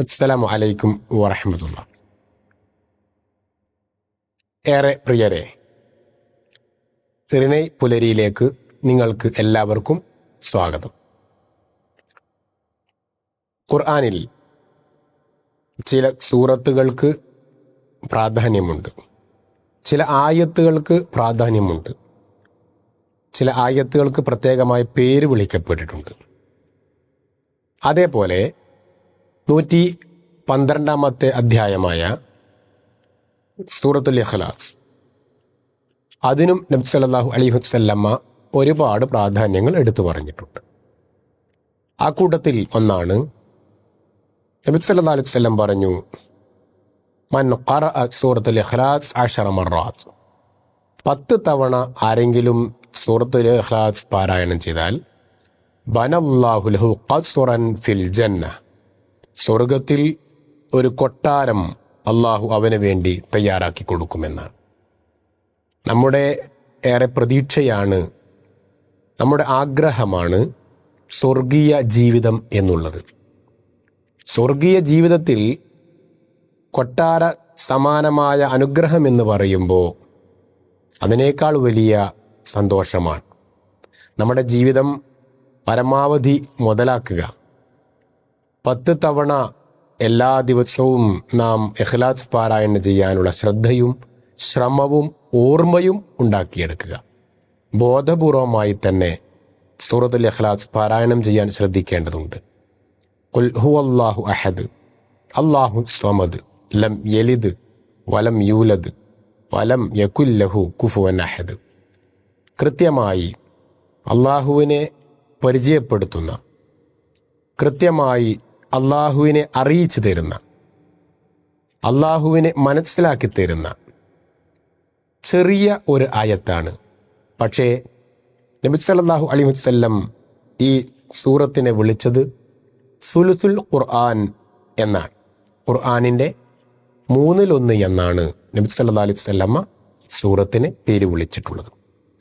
അസ്സലാമു അലൈക്കും വറഹമത്തുള്ള ഏറെ പ്രിയരെ തിരുനൈ പുലരിയിലേക്ക് നിങ്ങൾക്ക് എല്ലാവർക്കും സ്വാഗതം. ഖുർആനിൽ ചില സൂറത്തുകൾക്ക് പ്രാധാന്യമുണ്ട്. ചില ആയത്തുകൾക്ക് പ്രാധാന്യമുണ്ട്. ചില ആയത്തുകൾക്ക് പ്രത്യേകമായ പേര് വിളിക്കപ്പെട്ടിട്ടുണ്ട്. അതേപോലെ നൂറ്റി പന്ത്രണ്ടാമത്തെ അധ്യായമായ സൂറത്തുൽ ഇഖ്ലാസ്. അതിനും നബി സല്ലല്ലാഹു അലൈഹി വസ്ല്ലമ്മ ഒരുപാട് പ്രാധാന്യങ്ങൾ എടുത്തു പറഞ്ഞിട്ടുണ്ട്. ആ കൂട്ടത്തിൽ ഒന്നാണ് നബി സല്ലല്ലാഹു അലൈഹി വസല്ലം പറഞ്ഞു മൻ സൂറത്തുൽ ഇഖ്ലാസ് അശറ മറാത്ത്. പത്ത് തവണ ആരെങ്കിലും സൂറത്തുൽ ഇഖ്ലാസ് പാരായണം ചെയ്താൽ ബനല്ലാഹു ലഹു ഖസ്റൻ ഫിൽ ജന്ന. സ്വർഗത്തിൽ ഒരു കൊട്ടാരം അള്ളാഹു അവന് വേണ്ടി തയ്യാറാക്കി കൊടുക്കുമെന്നാണ്. നമ്മുടെ ഏറെ പ്രതീക്ഷയാണ് നമ്മുടെ ആഗ്രഹമാണ് സ്വർഗീയ ജീവിതം എന്നുള്ളത്. സ്വർഗീയ ജീവിതത്തിൽ കൊട്ടാര സമാനമായ അനുഗ്രഹം എന്ന് പറയുമ്പോൾ അതിനേക്കാൾ വലിയ സന്തോഷമാണ്. നമ്മുടെ ജീവിതം പരമാവധി മുതലാക്കുക. പത്ത് തവണ എല്ലാ ദിവസവും നാം എഹ്ലാസ് പാരായണം ചെയ്യാനുള്ള ശ്രദ്ധയും ശ്രമവും ഓർമ്മയും ഉണ്ടാക്കിയെടുക്കുക. ബോധപൂർവമായി തന്നെ സൂറത്തുൽ എഹ്ലാസ് പാരായണം ചെയ്യാൻ ശ്രദ്ധിക്കേണ്ടതുണ്ട്. കുൽ അള്ളാഹു അഹദ്. അള്ളാഹു സ്വമദ്. ലം യലിദ് വലം യൂലദ് വലം യകുല്ലഹു കുഫുവൻ അഹദ്. കൃത്യമായി അള്ളാഹുവിനെ പരിചയപ്പെടുത്തുന്ന കൃത്യമായി അള്ളാഹുവിനെ അറിയിച്ചു തരുന്ന അള്ളാഹുവിനെ മനസ്സിലാക്കി തരുന്ന ചെറിയ ഒരു ആയത്താണ്. പക്ഷേ നബി അലി വസ്ല്ലം ഈ സൂറത്തിനെ വിളിച്ചത് സുലുസുൽ ഖുർആൻ എന്നാണ്. ഖുർആാനിന്റെ മൂന്നിലൊന്ന് എന്നാണ് നബിസല്ലാ അലി അലൈഹി വസല്ലമ്മ സൂറത്തിന് പേര് വിളിച്ചിട്ടുള്ളത്.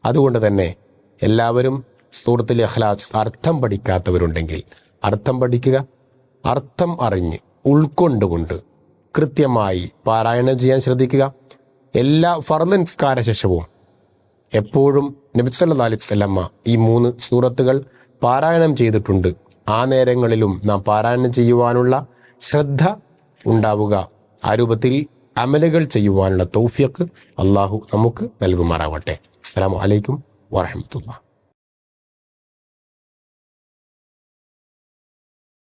അതുകൊണ്ട് തന്നെ എല്ലാവരും സൂറത്തുൽ ഇഖ്ലാസ് അർത്ഥം പഠിക്കാത്തവരുണ്ടെങ്കിൽ അർത്ഥം പഠിക്കുക അർത്ഥം അറിഞ്ഞ് ഉൾക്കൊണ്ടുകൊണ്ട് കൃത്യമായി പാരായണം ചെയ്യാൻ ശ്രദ്ധിക്കുക. എല്ലാ ഫർദ് നിസ്കാര ശേഷവും എപ്പോഴും നബിസല്ലാ അലൈഹി സ്വലമ്മ ഈ മൂന്ന് സൂറത്തുകൾ പാരായണം ചെയ്തിട്ടുണ്ട്. ആ നേരങ്ങളിലും നാം പാരായണം ചെയ്യുവാനുള്ള ശ്രദ്ധ ഉണ്ടാവുക. ആ രൂപത്തിൽ അമലുകൾ ചെയ്യുവാനുള്ള തൗഫിയക്ക് അള്ളാഹു നമുക്ക് നൽകുമാറാവട്ടെ. അസ്സാം വലൈക്കും വാഹമത്തുള്ള